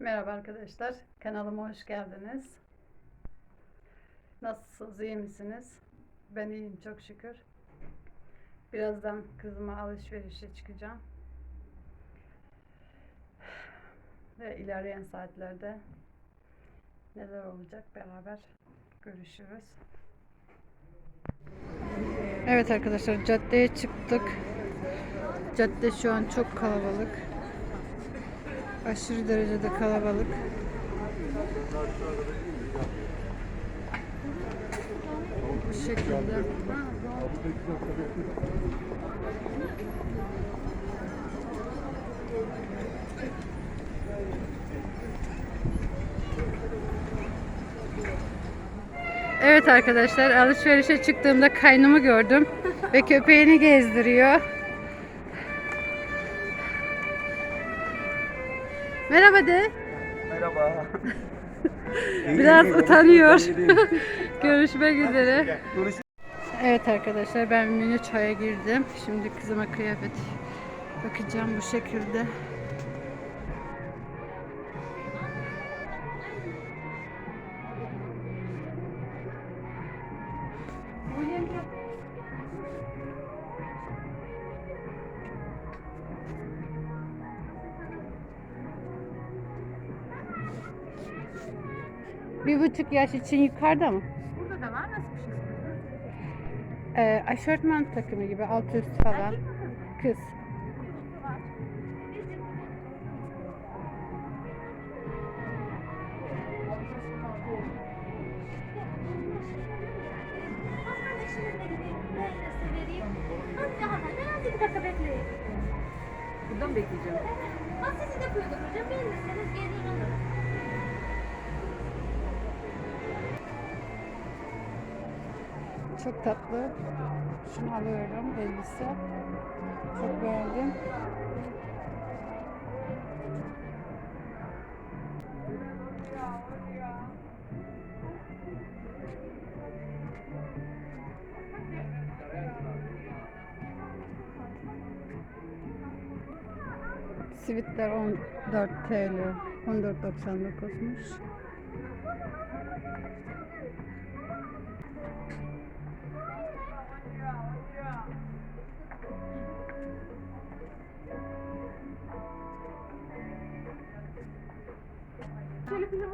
Merhaba arkadaşlar, kanalıma hoş geldiniz. Nasılsınız, iyi misiniz? Ben iyiyim çok şükür. Birazdan kızıma alışverişe çıkacağım. Ve ilerleyen saatlerde neler olacak beraber görüşürüz. Evet arkadaşlar caddeye çıktık. Cadde şu an çok kalabalık. Aşırı derecede kalabalık. Bu şekilde. Evet arkadaşlar alışverişe çıktığımda kaynımı gördüm ve köpeğini gezdiriyor. De. Merhaba. Biraz utanıyor. Görüşmek üzere. Evet arkadaşlar ben mini çaya girdim. Şimdi kızıma kıyafet bakacağım bu şekilde. Bir buçuk yaş için yukarıda mı? Burada da var. Nasıl bir şey? Ee, aşortman takımı gibi alt üst falan. Erkek mi kız? Kız. Çok tatlı. Şunu alıyorum. Elbise. Çok beğendim. Sivitler 14 TL. 14.99'muş.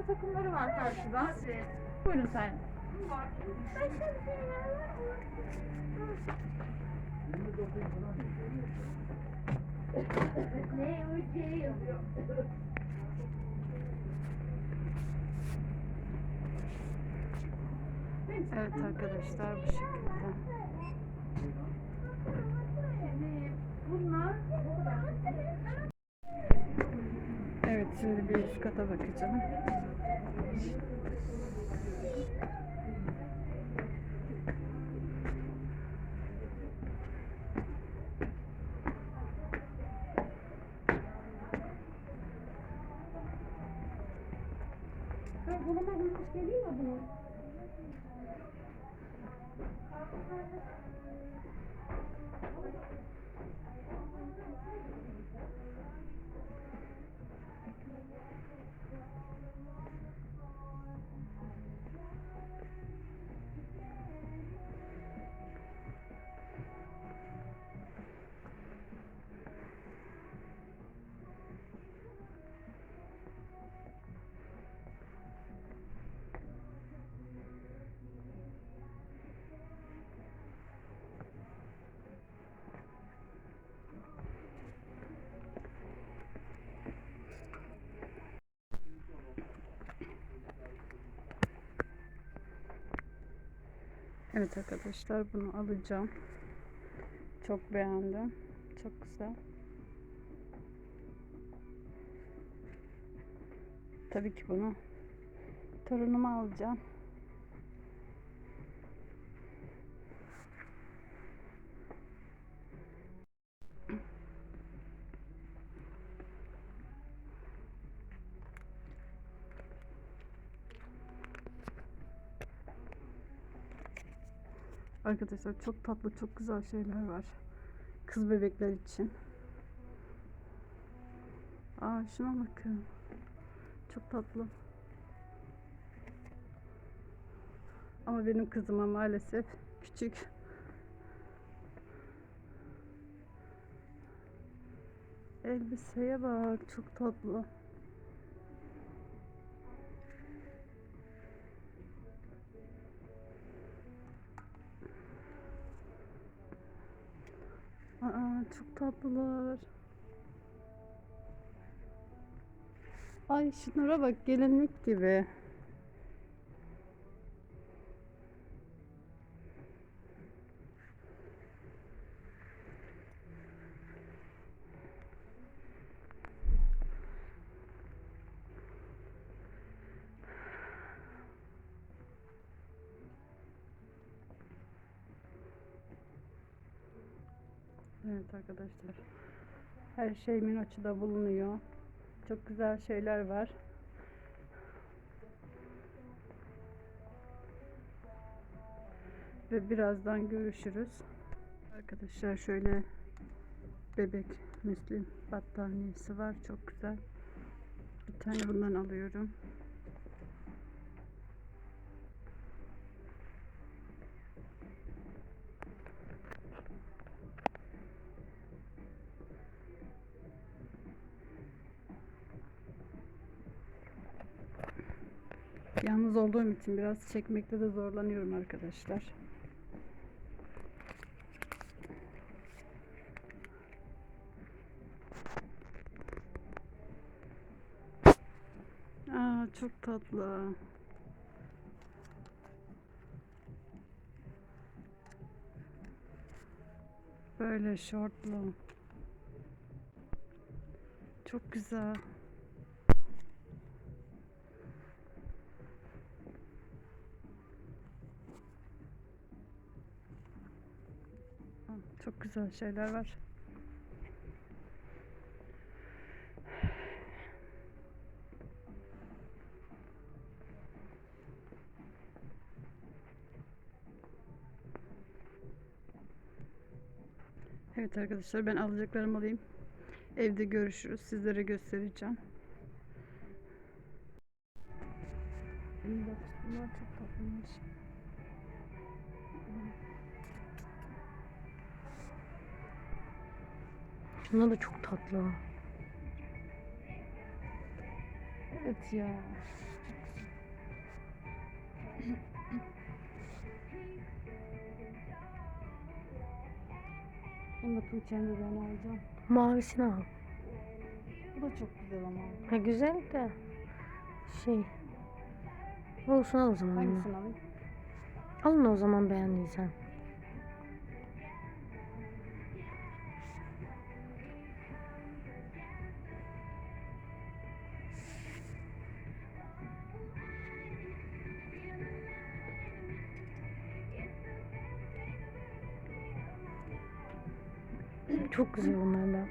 takımları var karşıda. Buyurun sen. Ne? Evet arkadaşlar bu şekilde. Evet şimdi bir üst kata bakacağım. Bulama bulmuş? Evet arkadaşlar bunu alacağım. Çok beğendim. Çok güzel. Tabii ki bunu torunuma alacağım. Arkadaşlar çok tatlı, çok güzel şeyler var. Kız bebekler için. Aa şuna bakın. çok tatlı. Ama benim kızıma maalesef küçük. Elbiseye bak çok tatlı. Çok tatlılar. Ay şunlara bak gelinlik gibi. Evet arkadaşlar. Her şey Minoç'ta bulunuyor. Çok güzel şeyler var. Ve birazdan görüşürüz. Arkadaşlar şöyle bebek müslim battaniyesi var. Çok güzel. Bir tane bundan alıyorum. Yalnız olduğum için biraz çekmekte de zorlanıyorum arkadaşlar. Aa çok tatlı. Böyle şortlu. Çok güzel. Çok güzel şeyler var. Evet arkadaşlar ben alacaklarımı alayım. Evde görüşürüz. Sizlere göstereceğim. Bunlar çok tatlıymış. Şunlar da çok tatlı. Evet ya. Bunu da Tuğçe'nin ben alacağım. Mavisini al. Bu da çok güzel ama. Ha güzel de şey. Olsun al o zaman. Hangisini alayım? Alın o zaman beğendiysen. Güzel bunlar da.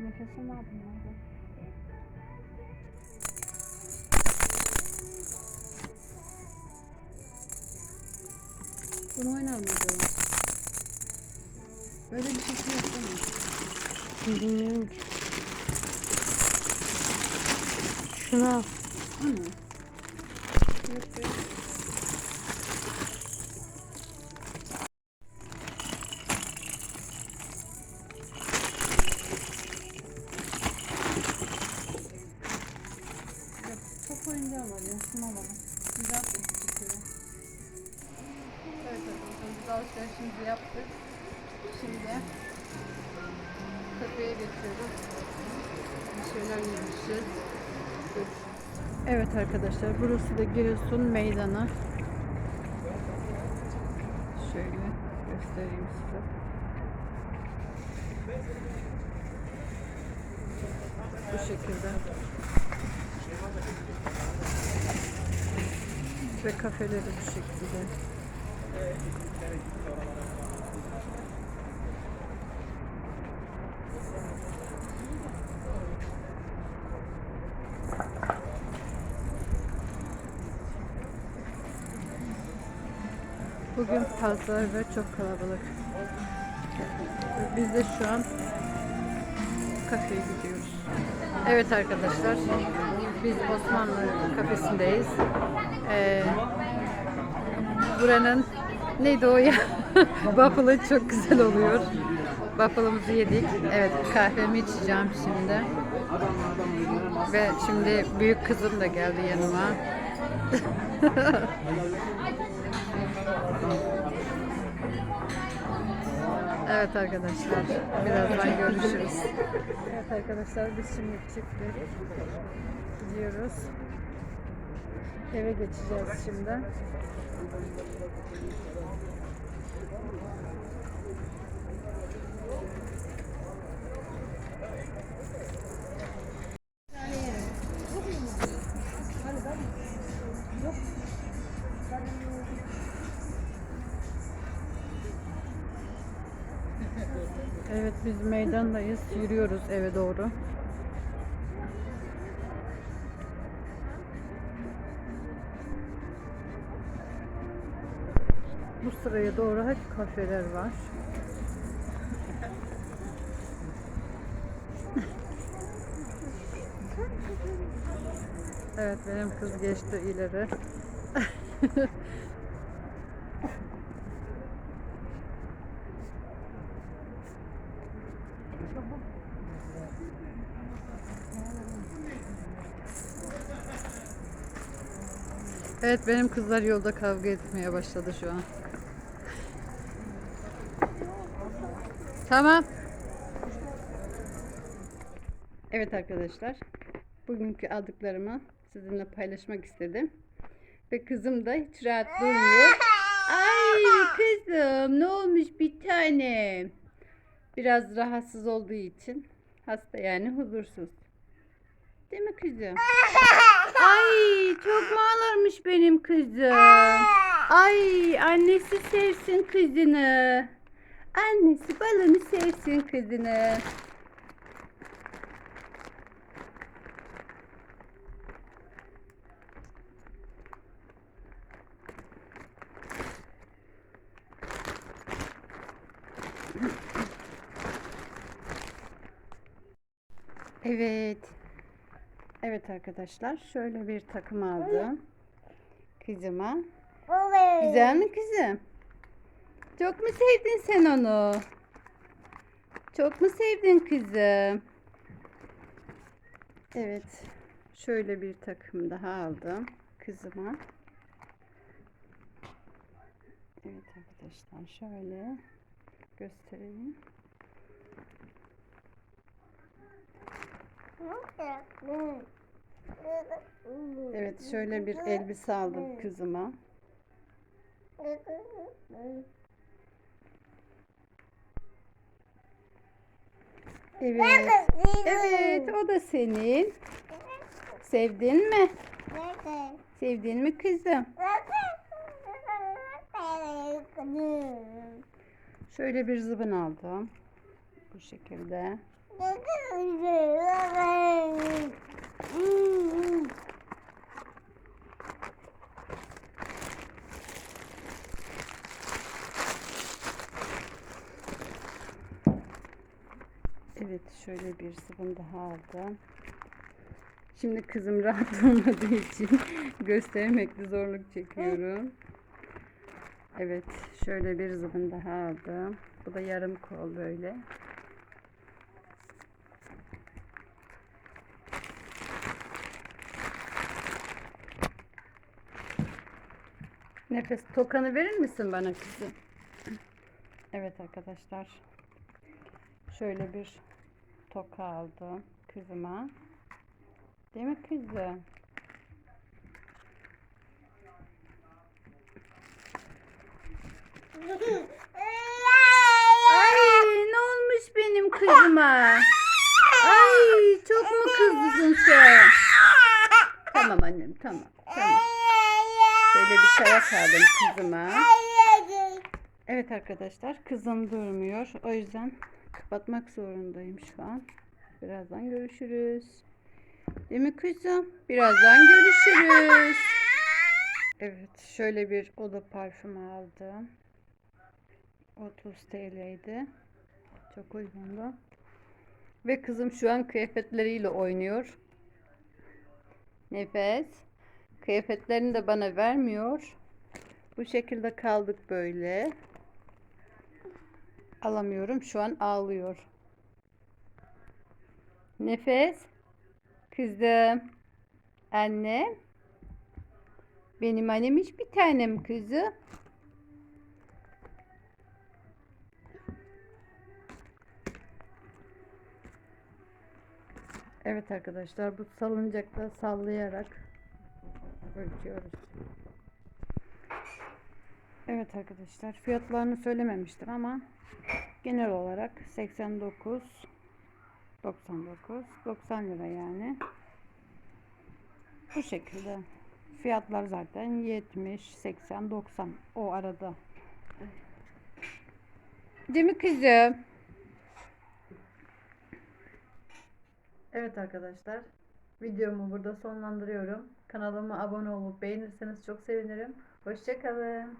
Nefese ne yapayım abi? Bunu oynar mıydı o? Böyle bir şey yapsana. Bilmiyorum ki. Şunu al. O ne? Yok arkadaşlar alışverişimizi yaptık. Şimdi kafeye geçiyoruz. Bir şeyler yiyeceğiz. Evet arkadaşlar burası da Giresun Meydanı. Şöyle göstereyim size. Bu şekilde. Ve kafeleri bu şekilde. Bugün pazar ve çok kalabalık. Biz de şu an kafeye gidiyoruz. Evet arkadaşlar, biz Osmanlı kafesindeyiz. Ee, buranın neydi o ya? Waffle'ı çok güzel oluyor. Waffle'ımızı yedik. Evet, kahvemi içeceğim şimdi. Ve şimdi büyük kızım da geldi yanıma. Evet arkadaşlar, birazdan görüşürüz. Evet arkadaşlar, biz şimdi çıktık. Gidiyoruz. Eve geçeceğiz şimdi. Evet biz meydandayız. Yürüyoruz eve doğru. Bu sıraya doğru hep kafeler var. Evet benim kız geçti ileri. Evet benim kızlar yolda kavga etmeye başladı şu an. Tamam. Evet arkadaşlar. Bugünkü aldıklarımı sizinle paylaşmak istedim. Ve kızım da hiç rahat durmuyor. Ay kızım ne olmuş bir tane. Biraz rahatsız olduğu için hasta yani huzursuz. Değil mi kızım? Ay çok mu ağlarmış benim kızım? Ay annesi sevsin kızını. Annesi balını sevsin kızını. Evet. Evet arkadaşlar şöyle bir takım aldım. Kızıma. Güzel mi kızım? Çok mu sevdin sen onu? Çok mu sevdin kızım? Evet. Şöyle bir takım daha aldım kızıma. Evet arkadaşlar şöyle göstereyim. Evet şöyle bir elbise aldım kızıma. Evet. Evet o da senin. Sevdin mi? Sevdin mi kızım? Şöyle bir zıbın aldım. Bu şekilde. Evet şöyle bir sıvın daha aldım. Şimdi kızım rahat olmadığı için göstermekte zorluk çekiyorum. Evet şöyle bir zıbın daha aldım. Bu da yarım kol böyle. Nefes tokanı verir misin bana kızım? Evet arkadaşlar. Şöyle bir toka aldım kızıma. Değil mi kızım? Ay ne olmuş benim kızıma? Ay çok mu kızdın sen? Tamam annem tamam. Tamam. Şöyle bir tarak aldım kızıma. Evet arkadaşlar kızım durmuyor. O yüzden kapatmak zorundayım şu an. Birazdan görüşürüz. Değil mi kızım? Birazdan görüşürüz. Evet şöyle bir oda parfümü aldım. 30 TL'ydi. Çok uygundu. Ve kızım şu an kıyafetleriyle oynuyor. Nefes. Kıyafetlerini de bana vermiyor. Bu şekilde kaldık böyle. Alamıyorum. Şu an ağlıyor. Nefes. Kızım. Anne. Benim annem hiç bir tanem kızı. Evet arkadaşlar bu salıncakta sallayarak ölçüyoruz. Evet arkadaşlar fiyatlarını söylememiştim ama genel olarak 89 99 90 lira yani. Bu şekilde. Fiyatlar zaten 70 80 90 o arada. Değil mi kızım? Evet arkadaşlar. Videomu burada sonlandırıyorum. Kanalıma abone olup beğenirseniz çok sevinirim. Hoşçakalın.